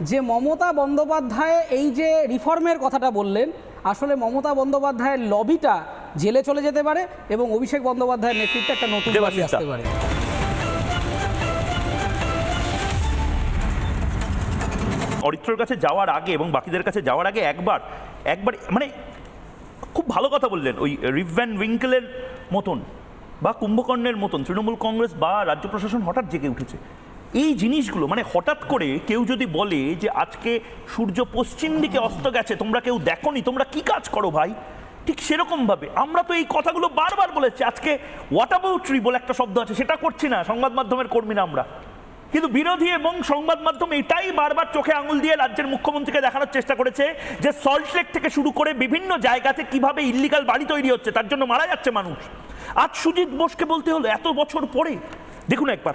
যে মমতা বন্দ্যোপাধ্যায় এই যে রিফর্মের কথাটা বললেন আসলে মমতা বন্দ্যোপাধ্যায়ের লবিটা জেলে চলে যেতে পারে এবং অভিষেক বন্দ্যোপাধ্যায়ের নেতৃত্বে একটা নতুন লবি। আসতে পারে অরিত্রর কাছে যাওয়ার আগে এবং বাকিদের কাছে যাওয়ার আগে একবার একবার মানে খুব ভালো কথা বললেন ওই রিভ ভ্যান উইঙ্কেলের মতন বা কুম্ভকর্ণের মতন তৃণমূল কংগ্রেস বা রাজ্য প্রশাসন হঠাৎ জেগে উঠেছে এই জিনিসগুলো মানে হঠাৎ করে কেউ যদি বলে যে আজকে সূর্য পশ্চিম দিকে অস্ত গেছে, তোমরা কেউ দেখোনি, তোমরা কি কাজ করো ভাই? ঠিক সেরকম ভাবে আমরা তো এই কথাগুলো বারবার বলেছি, আজকে হোয়াট অ্যাবাউট ট্রি বলে একটা শব্দ আছে, সেটা করছি না, সংবাদ মাধ্যমের কর্মীরা আমরা। কিন্তু বিরোধী এবং সংবাদ মাধ্যম এটাই বারবার চোখে আঙুল দিয়ে রাজ্যের মুখ্যমন্ত্রীকে দেখানোর চেষ্টা করেছে যে সল্টলেক থেকে শুরু করে বিভিন্ন জায়গাতে কীভাবে ইল্লিগাল বাড়ি তৈরি হচ্ছে, তার জন্য মারা যাচ্ছে মানুষ। আজ সুজিত বোসকে বলতে হলো, এত বছর পরে, দেখুন একবার।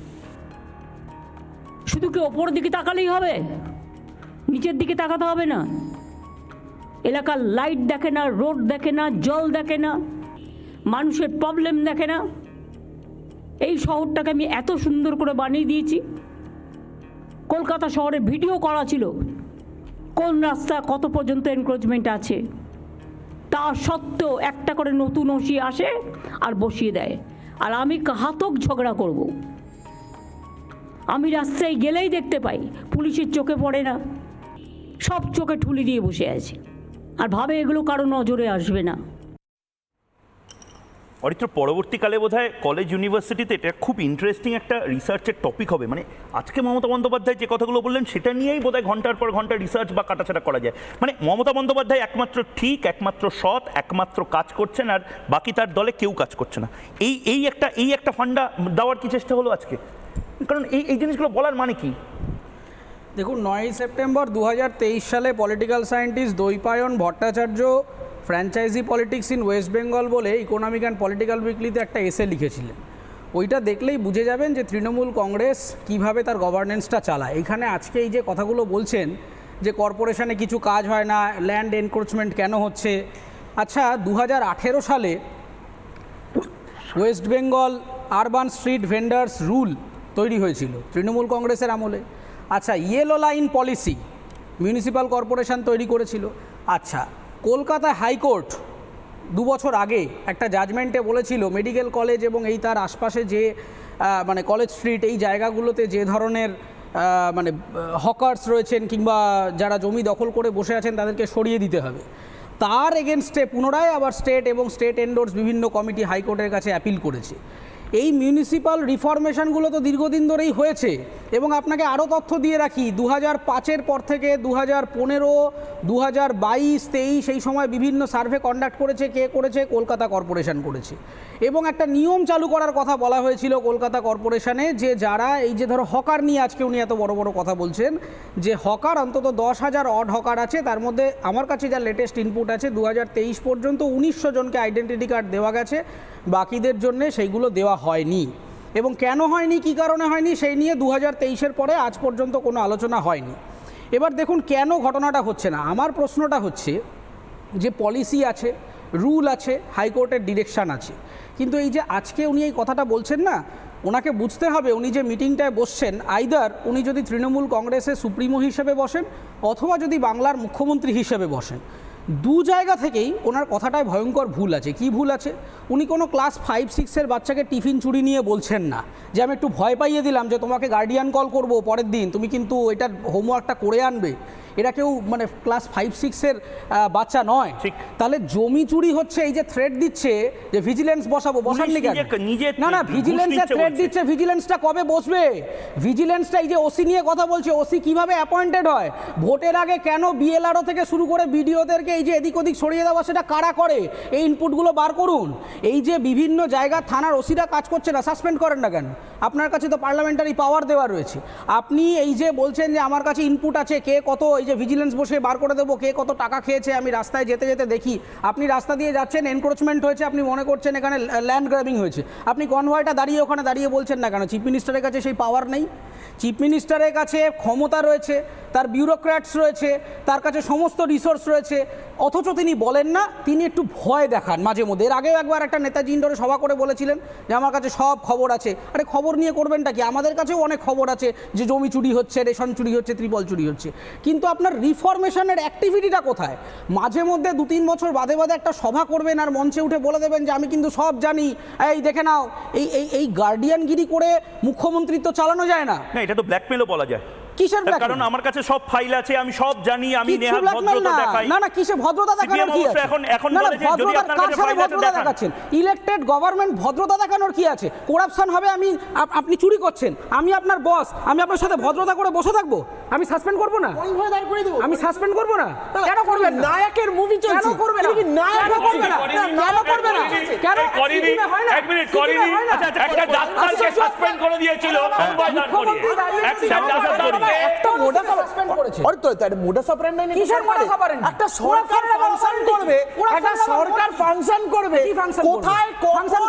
শুধু কি ওপরের দিকে তাকালেই হবে? নিচের দিকে তাকাতে হবে না। এলাকার লাইট দেখে না রোড দেখে না, জল দেখে না, মানুষের প্রবলেম দেখে না। এই শহরটাকে আমি এত সুন্দর করে বানিয়ে দিয়েছি। কলকাতা শহরে ভিডিও করা ছিল। কোন রাস্তা, কত পর্যন্ত এনক্রোচমেন্ট আছে? তা সত্ত্বেও একটা করে নতুন ওসি আসে আর বসিয়ে দেয়। আর আমি ঘাতক ঝগড়া করব। আমি রাস্তায় গেলেই দেখতে পাই, পুলিশের চোখে পড়ে না। সব চোখে ঠুলি দিয়ে বসে আছে। আর ভাবে এগুলো কারও নজরে আসবে না। অরিত্র, পরবর্তীকালে বোধহয় কলেজ ইউনিভার্সিটিতে এটা খুব ইন্টারেস্টিং একটা রিসার্চের টপিক হবে। মানে আজকে মমতা বন্দ্যোপাধ্যায় যে কথাগুলো বললেন, সেটা নিয়েই বোধহয় ঘণ্টার পর ঘণ্টা রিসার্চ বা কাটাছাড়া করা যায়। মানে মমতা বন্দ্যোপাধ্যায় একমাত্র ঠিক, একমাত্র সৎ, একমাত্র কাজ করছেন, আর বাকি তার দলে কেউ কাজ করছে না। এই এই একটা এই একটা ফান্ডা দেওয়ার কি চেষ্টা হলো আজকে? কারণ এই এই জিনিসগুলো বলার মানে কি? দেখুন, নয়ই সেপ্টেম্বর দু হাজার তেইশ সালে political scientist Dwaipayan Bhattacharya franchise politics in West Bengal বলে ইকোনমিক অ্যান্ড পলিটিক্যাল উইকলিতে একটা এসে লিখেছিলেন। ওইটা দেখলেই বুঝে যাবেন যে তৃণমূল কংগ্রেস কীভাবে তার গভর্নেন্সটা চালায়। এখানে আজকে এই যে কথাগুলো বলছেন যে কর্পোরেশনে কিছু কাজ হয় না ল্যান্ড এনক্রোচমেন্ট কেন হচ্ছে? আচ্ছা দু হাজার আঠেরো সালে West Bengal urban street vendors rule তৈরি হয়েছিল তৃণমূল কংগ্রেসের আমলে। আচ্ছা yellow line policy municipal corporation তৈরি করেছিল। আচ্ছা কলকাতা হাইকোর্ট দু বছর আগে একটা জাজমেন্টে বলেছিল মেডিকেল কলেজ এবং এই তার আশপাশে যে মানে কলেজ স্ট্রিট এই জায়গাগুলোতে যে ধরনের মানে হকার্স রয়েছেন কিংবা যারা জমি দখল করে বসে আছেন তাদেরকে সরিয়ে দিতে হবে। তার এগেনস্টে পুনরায় আবার স্টেট এবং স্টেট এন্ডোর্স বিভিন্ন কমিটি হাইকোর্টের কাছে অ্যাপিল করেছে। এই মিউনিসিপ্যাল রিফরমেশনগুলো তো দীর্ঘদিন ধরেই হয়েছে। এবং আপনাকে আরও তথ্য দিয়ে রাখি দু হাজার পাঁচের পর থেকে দু হাজার পনেরো দু হাজার বাইশ, তেইশ এই সময় বিভিন্ন সার্ভে কন্ডাক্ট করেছে, কে করেছে? কলকাতা কর্পোরেশন করেছে। এবং একটা নিয়ম চালু করার কথা বলা হয়েছিল কলকাতা কর্পোরেশনে যে যারা, এই যে ধরো হকার নিয়ে আজকে উনি এত বড় বড় কথা বলছেন, যে হকার অন্তত দশ হাজার অড হকার আছে, তার মধ্যে আমার কাছে যা লেটেস্ট ইনপুট আছে দু হাজার তেইশ পর্যন্ত উনিশশো জনকে আইডেন্টিটি কার্ড দেওয়া গেছে, বাকিদের জন্যে সেইগুলো দেওয়া হয়নি। এবং কেন হয়নি, কী কারণে হয়নি, সেই নিয়ে দু হাজার পরে আজ পর্যন্ত কোনো আলোচনা হয়নি। এবার দেখুন কেন ঘটনাটা হচ্ছে না। আমার প্রশ্নটা হচ্ছে যে পলিসি আছে রুল আছে হাইকোর্টের ডিরেকশান আছে। কিন্তু এই যে আজকে উনি এই কথাটা বলছেন না, ওনাকে বুঝতে হবে উনি যে মিটিংটায় বসছেন আইদার উনি যদি তৃণমূল কংগ্রেসের সুপ্রিমো হিসেবে বসেন, অথবা যদি বাংলার মুখ্যমন্ত্রী হিসেবে বসেন। দু জায়গা থেকেই ওনার কথাটায় ভয়ঙ্কর ভুল আছে। কি ভুল আছে? উনি কোনো ক্লাস ফাইভ, সিক্সের বাচ্চাকে টিফিন চুরি নিয়ে বলছেন না। যে আমি একটু ভয় পাইয়ে দিলাম যে তোমাকে গার্ডিয়ান কল করব পরের দিন, তুমি কিন্তু এটার হোমওয়ার্কটা করে আনবে। এরা কেউ মানে ক্লাস ফাইভ সিক্সের বাচ্চা নয়। ঠিক। তাহলে জমি চুরি হচ্ছে এই যে থ্রেড দিচ্ছে যে ভিজিলেন্স বসাবো বসাননি কেন? না না ভিজিলেন্সের থ্রেড দিচ্ছে ভিজিলেন্সটা কবে বসবে? ভিজিলেন্সটা এই যে ওসি নিয়ে কথা বলছে ওসি কীভাবে অ্যাপয়েন্টেড হয়? ভোটের আগে কেন বিএলআরও থেকে শুরু করে বিডিওদেরকে এই যে এদিক ওদিক সরিয়ে দেওয়া সেটা কারা করে? এই ইনপুটগুলো বার করুন। এই যে বিভিন্ন জায়গা থানার ওসিরা কাজ করছে না সাসপেন্ড করেন না কেন? আপনার কাছে তো পার্লামেন্টারি পাওয়ার দেওয়া রয়েছে। আপনি এই যে বলছেন যে আমার কাছে ইনপুট আছে কে কত এই যে ভিজিলেন্স বসে বার করে দেবো, কে কত টাকা খেয়েছে, আমি রাস্তায় যেতে যেতে দেখি। আপনি রাস্তা দিয়ে যাচ্ছেন এনক্রোচমেন্ট হয়েছে, আপনি মনে করছেন এখানে ল্যান্ড গ্র্যাবিং হয়েছে। আপনি কনভয়টা দাঁড়িয়ে ওখানে দাঁড়িয়ে বলছেন না কেন? চিফ মিনিস্টারের কাছে সেই পাওয়ার নেই। চিফ মিনিস্টারের কাছে ক্ষমতা রয়েছে, তার বিউরোক্র্যাটস রয়েছে, তার কাছে সমস্ত রিসোর্স রয়েছে। অথচ তিনি বলেন না, তিনি একটু ভয় দেখান মাঝে মধ্যে। এর আগেও একবার একটা নেতাজি ইন্ডোরে সভা করে বলেছিলেন যে, আমার কাছে সব খবর আছে। আরে, খবর নিয়ে করবেনটা কি? আমাদের কাছেও অনেক খবর আছে যে, জমি চুরি হচ্ছে, রেশন চুরি হচ্ছে, ত্রিপল চুরি হচ্ছে। কিন্তু আপনার রিফরমেশনের অ্যাক্টিভিটিটা কোথায়? মাঝে মধ্যে দু তিন বছর বাদে বাদে একটা সভা করবেন আর মঞ্চে উঠে বলে দেবেন যে, আমি কিন্তু সব জানি। এই দেখে নাও। এই এই গার্ডিয়ানগিরি করে মুখ্যমন্ত্রী তো চালানো যায় না? না, এটা তো ব্ল্যাকমেলও বলা যায়। কিসের কারণ আমার কাছে সব ফাইল আছে আমি সব জানি আমি কিচ্ছু ভদ্রতা না। দেখাই। না না কিসে ভদ্রতা দেখানোর কি আছে? এখন- এখন বলে যে যদি ভদ্রতা আপনার কাছে আছে দেখাচ্ছেন। ইলেক্টেড গভর্নমেন্ট ভদ্রতা দেখানোর কি আছে? করাপশন হবে আমি আপনি চুরি করছেন। আমি আপনার বস আমি আপনার সাথে ভদ্রতা করে বসে থাকব। আমি সাসপেন্ড করব না? আমি সাসপেন্ড করব না? কেন করবেন নায়কের মুভি চলছে। কেন করবে না? কি নায়ক করবে না? কেন করবে না? কেন করিনি না? এক মিনিট করিনি। হয়? আচ্ছা, আচ্ছা, একটা ডাক্তারকে আচ্ছা, সাসপেন্ড করে দিয়েছিল মুম্বাই একটা একটা মোডাস সাসপেন্ড করেছে। আরে তো এটা মোডাস অপারেন্ডি নেই কিসের modus operandi? একটা সরকার ফাংশন করবে পুরো একটা সরকার ফাংশন করবে? কোথায়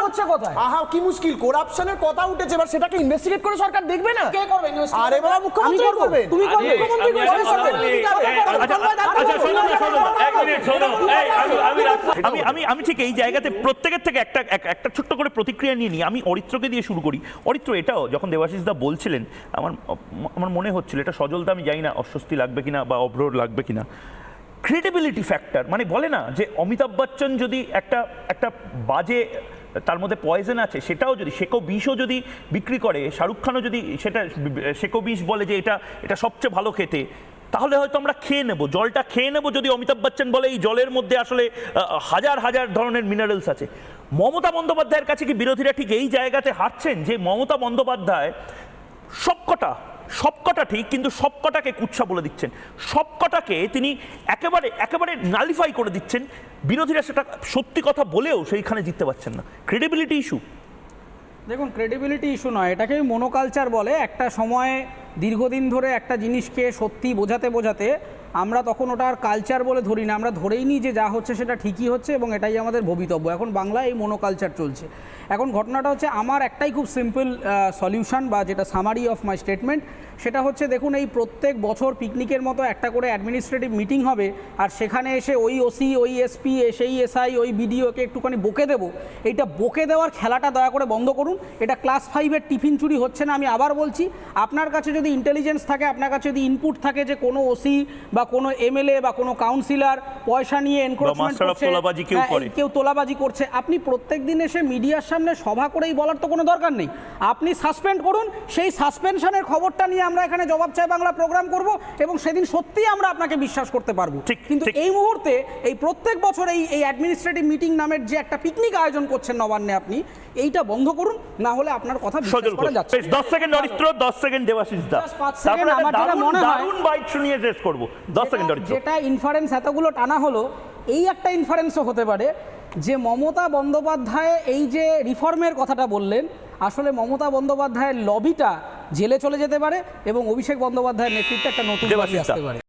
করছে কোথায়? আহা কি মুশকিল করাপশনের কথা উঠেছে এবার সেটাকে ইনভেস্টিগেট করে সরকার দেখবে না? কে করবে? আরে বাবা মুখ্যমন্ত্রী করবে। তুমি করবে মুখ্যমন্ত্রী করবে, একটা সরকার কথা বলি। করবে, এই, করবে, আচ্ছা, করবে, করবে, আচ্ছা, শোনো না, করবে, শোনো না, করবে, এক মিনিট, শোনো। এই, আমি- আমি আমি ঠিক এই জায়গাতে প্রত্যেকের থেকে একটা একটা ছোট্ট করে প্রতিক্রিয়া নিয়ে নিই। আমি অরিত্রকে দিয়ে শুরু করি। অরিত্র এটাও যখন দেবাশিস দা বলছিলেন আমার আমার মনে হচ্ছিল এটা সজলতা আমি জানি না অস্বস্তি লাগবে কিনা বা অব্রোর লাগবে কিনা। ক্রেডিবিলিটি ফ্যাক্টর মানে বলে না যে অমিতাভ বচ্চন যদি একটা একটা বাজে তার মধ্যে পয়জন আছে সেটাও যদি সেকো বিষও যদি বিক্রি করে শাহরুখ খানও যদি সেটা সেকো বিষ বলে যে এটা এটা সবচেয়ে ভালো খেতে তাহলে হয়তো আমরা খেয়ে নেব, জলটা খেয়ে নেব যদি অমিতাভ বচ্চন বলে, এই জলের মধ্যে আসলে হাজার হাজার ধরনের মিনারেলস আছে। মমতা বন্দ্যোপাধ্যায়ের কাছে কি বিরোধীরা ঠিক এই জায়গাতে হারছেন যে মমতা বন্দ্যোপাধ্যায় সবকটা সবকটা ঠিক, কিন্তু সবকটাকে কুৎসা বলে দিচ্ছেন? সবকটাকে তিনি একেবারে একেবারে নালিফাই করে দিচ্ছেন। বিরোধীরা সেটা সত্যি কথা বলেও সেইখানে জিততে পারছেন না। ক্রেডিবিলিটি ইস্যু দেখুন ক্রেডিবিলিটি ইস্যু নয় এটাকে মনোকালচার বলে। একটা সময়ে দীর্ঘদিন ধরে একটা জিনিসকে সত্যি বোঝাতে বোঝাতে আমরা তখন ওটা আর কালচার বলে ধরি না, আমরা ধরেই নিই যে যা হচ্ছে সেটা ঠিকই হচ্ছে এবং এটাই আমাদের ভবিতব্য। এখন বাংলায় এই মনোকালচার চলছে। এখন ঘটনাটা হচ্ছে আমার একটাই খুব সিম্পল সলিউশন বা যেটা সামারি অফ মাই স্টেটমেন্ট সেটা হচ্ছে দেখুন এই প্রত্যেক বছর পিকনিকের মতো একটা করে অ্যাডমিনিস্ট্রেটিভ মিটিং হবে আর সেখানে এসে ওই ওসি ওই এসপি সেই এসআই ওই বিডিওকে একটুখানি বকে দেবো। এইটা বকে দেওয়ার খেলাটা দয়া করে বন্ধ করুন। এটা ক্লাস ফাইভের টিফিন চুরি হচ্ছে না আমি আবার বলছি আপনার কাছে যদি ইন্টেলিজেন্স থাকে আপনার কাছে যদি ইনপুট থাকে যে কোনো ওসি বা কোনো এমএলএ বা কোনো কাউন্সিলর পয়সা নিয়ে এনক্রোচমেন্ট তোলাবাজি কেউ কেউ তোলাবাজি করছে আপনি প্রত্যেক দিন এসে মিডিয়ার সামনে সভা করেই বলার তো কোনো দরকার নেই। আপনি সাসপেন্ড করুন সেই সাসপেনশনের খবরটা নিয়ে আমরা এখানে জবাব চাই বাংলা প্রোগ্রাম করব এবং সেদিন সত্যিই আমরা আপনাকে বিশ্বাস করতে পারব। ঠিক, কিন্তু এই মুহূর্তে এই প্রত্যেক বছর এই এই অ্যাডমিনিস্ট্রেটিভ মিটিং নামের যে একটা পিকনিক আয়োজন করছেন নবান্নে আপনি এইটা বন্ধ করুন না হলে আপনার কথা বিশ্বাস করা যাচ্ছে বেশ দশ সেকেন্ড অরিত্র দশ সেকেন্ড দেবাশিস দা। তারপরে আমার যেটা মনে হয়- দারুণ বাইট শুনিয়ে শেষ করব। দশ সেকেন্ড যেটা- অরিত্র। যেটা ইনফারেন্স এতগুলো টানা হলো এই একটা ইনফারেন্সও হতে পারে যে মমতা বন্দ্যোপাধ্যায় এই যে রিফর্মের কথাটা বললেন আসলে মমতা বন্দ্যোপাধ্যায়ের লবিটা জেলে চলে যেতে পারে এবং অভিষেক বন্দ্যোপাধ্যায়ের নেতৃত্বে একটা নতুন আসতে পারে।